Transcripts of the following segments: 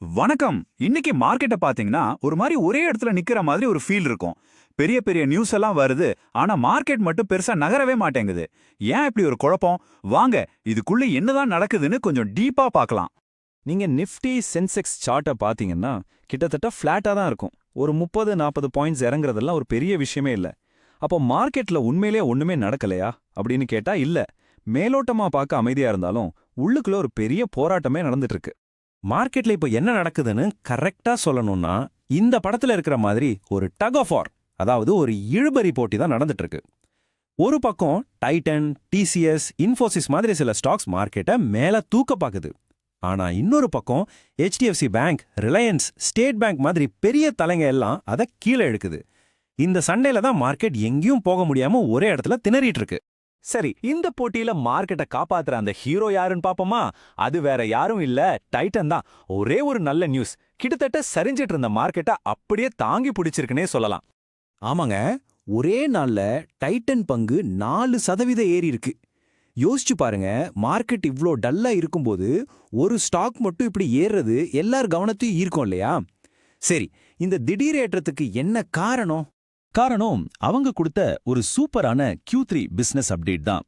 வணக்கம். இன்னைக்கு மார்க்கெட்டை பாத்தீங்கன்னா ஒரு மாதிரி ஒரே இடத்துல நிக்கிற மாதிரி ஒரு ஃபீல் இருக்கும். பெரிய பெரிய நியூஸ் எல்லாம் வருது ஆனா மார்க்கெட் மட்டும் பெருசா நகரவே மாட்டேங்குது. ஏன் இப்படி ஒரு குழப்பம்? வாங்க இதுக்குள்ள என்னதான் நடக்குதுன்னு கொஞ்சம் டீப்பா பார்க்கலாம். நீங்க நிஃப்டி சென்செக்ஸ் சார்ட்டை பாத்தீங்கன்னா கிட்டத்தட்ட ஃப்ளாட்டா தான் இருக்கும். ஒரு முப்பது நாற்பது பாயிண்ட்ஸ் இறங்குறதெல்லாம் ஒரு பெரிய விஷயமே இல்ல. அப்போ மார்க்கெட்ல உண்மையிலேயே ஒண்ணுமே நடக்கலையா? அப்படின்னு கேட்டா இல்ல. மேலோட்டமா பார்க்க அமைதியா இருந்தாலும் உள்ளுக்குள்ள ஒரு பெரிய போராட்டமே நடந்துட்டு இருக்கு. மார்க்கெட்ல இப்போ என்ன நடக்குதுன்னு கரெக்டா சொல்லணும்னா இந்த படத்துல இருக்கிற மாதிரி ஒரு டக் ஆஃப் ஆர் அதாவது ஒரு இழுபறி போட்டி தான் நடந்துட்டு இருக்கு ஒரு பக்கம் டைட்டன் டிசிஎஸ் இன்ஃபோசிஸ் மாதிரி சில ஸ்டாக்ஸ் மார்க்கெட்டை மேல தூக்க பாக்குது. ஆனா இன்னொரு பக்கம் HDFC bank Reliance State Bank மாதிரி பெரிய தலைங்க எல்லாம் அதை கீழே எடுக்குது இந்த சண்டையில தான் மார்க்கெட் எங்கேயும் போக முடியாம ஒரே இடத்துல திணறிட்டு இருக்கு சரி இந்த போட்டியில மார்க்கெட்டை காப்பாத்துற அந்த ஹீரோ யாருன்னு பாப்போமா? அது வேற யாரும் இல்ல டைட்டன் தான். ஒரே ஒரு நல்ல நியூஸ். கிட்டத்தட்ட சரிஞ்சிட்டு இருந்த மார்க்கெட்டை அப்படியே தாங்கி பிடிச்சிருக்குனே சொல்லலாம். ஆமாங்க ஒரே நாள்ல டைட்டன் பங்கு நாலு சதவீத ஏறி இருக்கு. யோசிச்சு பாருங்க மார்க்கெட் இவ்ளோ டல்லா இருக்கும்போது ஒரு ஸ்டாக் மட்டும் இப்படி ஏறுறது எல்லார் கவனத்தையும் ஈர்க்கும் இல்லையா? சரி இந்த திடீர் ஏற்றத்துக்கு என்ன காரணம்? காரணம் அவங்க கொடுத்த ஒரு சூப்பரான கியூ த்ரீ பிசினஸ் அப்டேட் தான்.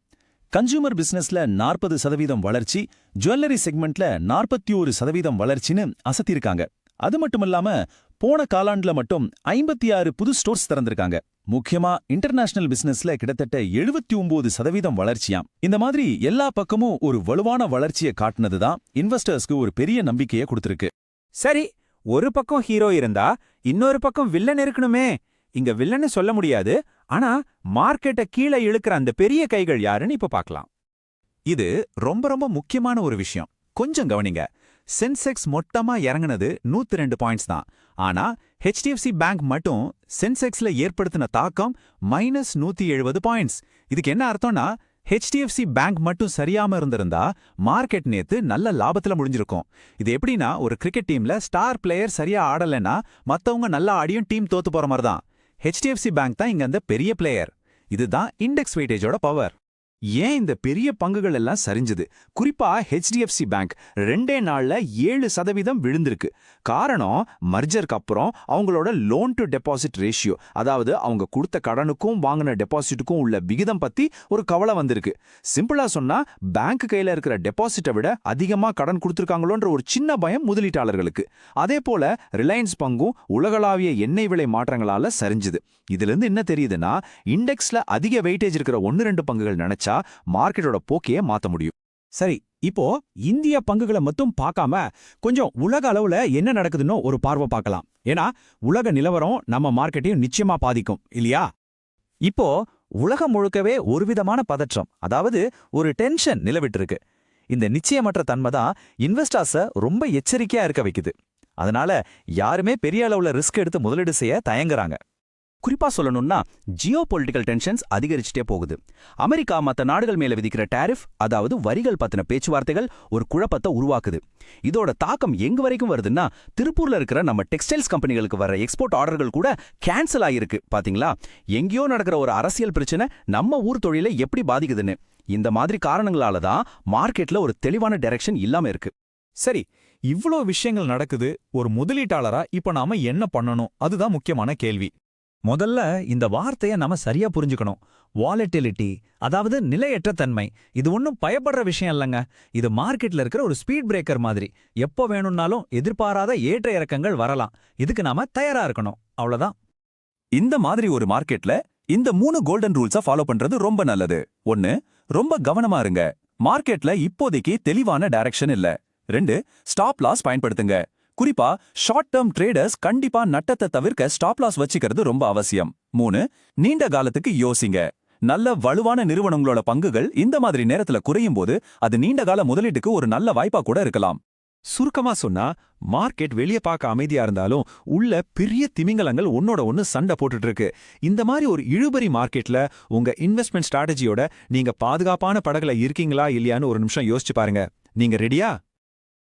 கன்சூமர் பிசினஸ்ல நாற்பது சதவீதம் வளர்ச்சி ஜுவல்லரி செக்மெண்ட்ல நாற்பத்தி ஒரு சதவீதம் வளர்ச்சின்னு அசத்திருக்காங்க. அது மட்டுமில்லாம போன காலாண்டுல மட்டும் ஐம்பத்தி ஆறு புது ஸ்டோர்ஸ் திறந்திருக்காங்க. முக்கியமா இன்டர்நேஷனல் பிசினஸ்ல கிட்டத்தட்ட எழுபத்தி ஒன்பது சதவீதம் வளர்ச்சியாம். இந்த மாதிரி எல்லா பக்கமும் ஒரு வலுவான வளர்ச்சியை காட்டினதுதான் இன்வெஸ்டர்ஸ்க்கு ஒரு பெரிய நம்பிக்கையை கொடுத்திருக்கு. சரி ஒரு பக்கம் ஹீரோ இருந்தா இன்னொரு பக்கம் வில்லன் இருக்கணுமே. இங்க வில்லன்னு சொல்ல முடியாது ஆனா மார்க்கெட்டை கீழே இழுக்கிற அந்த பெரிய கைகள் யாருன்னு இப்ப பார்க்கலாம் இது ரொம்ப ரொம்ப முக்கியமான ஒரு விஷயம். கொஞ்சம் கவனிங்க. சென்செக்ஸ் மொத்தமா இறங்குனது நூத்தி ரெண்டு பாயிண்ட்ஸ் தான். ஆனா ஹெச்டிஎஃப்சி பேங்க் மட்டும் சென்செக்ஸ்ல ஏற்படுத்தின தாக்கம் மைனஸ் நூத்தி எழுபது பாயிண்ட்ஸ் இதுக்கு என்ன அர்த்தம்னா ஹெச்டிஎஃப்சி பேங்க் மட்டும் சரியாம இருந்திருந்தா மார்க்கெட் நேத்து நல்ல லாபத்துல முடிஞ்சிருக்கும். இது எப்படின்னா ஒரு கிரிக்கெட் டீம்ல ஸ்டார் பிளேயர் சரியா ஆடலைன்னா மத்தவங்க நல்லா ஆடியும் டீம் தோத்து போற மாதிரி தான். ஹெச்டிஎஃப்சி பேங்க் தான் இங்க அந்த பெரிய பிளேயர் இதுதான் இண்டெக்ஸ் வெயிட்டேஜோட பவர் ஏன் இந்த பெரிய பங்குகள் எல்லாம் சரிஞ்சது? குறிப்பா ஹெச்டிஎஃப்சி பேங்க் ரெண்டே நாள்ல ஏழு சதவீதம் விழுந்திருக்கு. காரணம் மர்ஜருக்கு அப்புறம் அவங்களோட லோன் டு டெபாசிட் ரேஷியோ அதாவது அவங்க கொடுத்த கடனுக்கும் வாங்கின டெபாசிட்டுக்கும் உள்ள விகிதம் பத்தி ஒரு கவலை வந்திருக்கு. சிம்பிளா சொன்னா பேங்க் கையில இருக்கிற டெபாசிட்டை விட அதிகமா கடன் கொடுத்துருக்காங்களோன்ற ஒரு சின்ன பயம் முதலீட்டாளர்களுக்கு. அதே போல ரிலையன்ஸ் பங்கும் உலகளாவிய எண்ணெய் விலை மாற்றங்களால சரிஞ்சுது. இதுல இருந்து என்ன தெரியுதுன்னா இண்டெக்ஸ்ல அதிக வெயிட்டேஜ் இருக்கிற ஒன்னு ரெண்டு பங்குகள் நினைச்சா மார்க்கெட்டோட போக்கையே மாத்த முடியும். சரி இப்போ இந்திய பங்குகளை மட்டும் பார்க்காம கொஞ்சம் உலக அளவுல என்ன நடக்குதுன்னு ஒரு பார்வை பார்க்கலாம். ஏன்னா உலக நிலவரம் நம்ம மார்க்கெட்டையும் நிச்சயமா பாதிக்கும் இல்லையா? இப்போ உலகம் முழுக்கவே ஒரு விதமான பதற்றம் அதாவது ஒரு டென்ஷன் நிலவிட்டு இருக்கு இந்த நிச்சயமற்ற தன்மை தான் இன்வெஸ்டர்ஸ ரொம்ப எச்சரிக்கையா இருக்க வைக்குது. அதனால யாருமே பெரிய அளவுல ரிஸ்க் எடுத்து முதலீடு செய்ய தயங்குறாங்க. குறிப்பா சொல்லணும்னா ஜியோ பொலிட்டிக்கல் டென்ஷன்ஸ் அதிகரிச்சுட்டே போகுது. அமெரிக்கா மத்த நாடுகள் மேல விதிக்கிற டேரிஃப் அதாவது வரிகள் பத்தின பேச்சுவார்த்தைகள் ஒரு குழப்பத்தை உருவாக்குது. இதோட தாக்கம் எங்க வரைக்கும் வருதுன்னா திருப்பூர்ல இருக்கிற நம்ம டெக்ஸ்டைல்ஸ் கம்பெனிகளுக்கு வர எக்ஸ்போர்ட் ஆர்டர்கள் கூட கேன்சல் ஆகிருக்கு பாத்தீங்களா? எங்கேயோ நடக்கிற ஒரு அரசியல் பிரச்சனை நம்ம ஊர் தொழிலை எப்படி பாதிக்குதுன்னு. இந்த மாதிரி காரணங்களால தான் மார்க்கெட்ல ஒரு தெளிவான டைரக்ஷன் இல்லாம இருக்கு. சரி இவ்ளோ விஷயங்கள் நடக்குது ஒரு முதலீட்டாளரா இப்ப நாம என்ன பண்ணணும்? அதுதான் முக்கியமான கேள்வி. முதல்ல இந்த வார்த்தைய நாம சரியா புரிஞ்சுக்கணும். வாலட்டிலிட்டி அதாவது நிலையற்ற தன்மை. இது ஒன்றும் பயப்படுற விஷயம் இல்லைங்க. இது மார்க்கெட்ல இருக்கிற ஒரு ஸ்பீட் பிரேக்கர் மாதிரி. எப்போ வேணும்னாலும் எதிர்பாராத ஏற்ற இறக்கங்கள் வரலாம். இதுக்கு நாம தயாரா இருக்கணும். அவ்வளோதான் இந்த மாதிரி ஒரு மார்க்கெட்ல இந்த மூணு கோல்டன் ரூல்ஸ ஃபாலோ பண்றது ரொம்ப நல்லது. ஒன்னு ரொம்ப கவனமா இருங்க. மார்க்கெட்ல இப்போதைக்கு தெளிவான டைரக்ஷன் இல்ல. ரெண்டு ஸ்டாப் லாஸ் பயன்படுத்துங்க. குறிப்பா ஷார்ட் டேர்ம் ட்ரேடர்ஸ் கண்டிப்பா நட்டத்தை தவிர்க்க ஸ்டாப் லாஸ் வச்சுக்கிறது ரொம்ப அவசியம். மூணு நீண்ட காலத்துக்கு யோசிங்க. நல்ல வலுவான நிறுவனங்களோட பங்குகள் இந்த மாதிரி நேரத்துல குறையும் போது அது நீண்ட கால முதலீட்டுக்கு ஒரு நல்ல வாய்ப்பா கூட இருக்கலாம். சுருக்கமா சொன்னா மார்க்கெட் வெளியே பார்க்க அமைதியா இருந்தாலும் உள்ள பெரிய திமிங்கலங்கள் ஒன்னோட ஒன்னு சண்டை போட்டுட்டு இருக்கு இந்த மாதிரி ஒரு இழுபறி மார்க்கெட்ல உங்க இன்வெஸ்ட்மெண்ட் ஸ்ட்ராட்டஜியோட நீங்க பாதுகாப்பான படகுல இருக்கீங்களா இல்லையான்னு ஒரு நிமிஷம் யோசிச்சு பாருங்க. நீங்க ரெடியா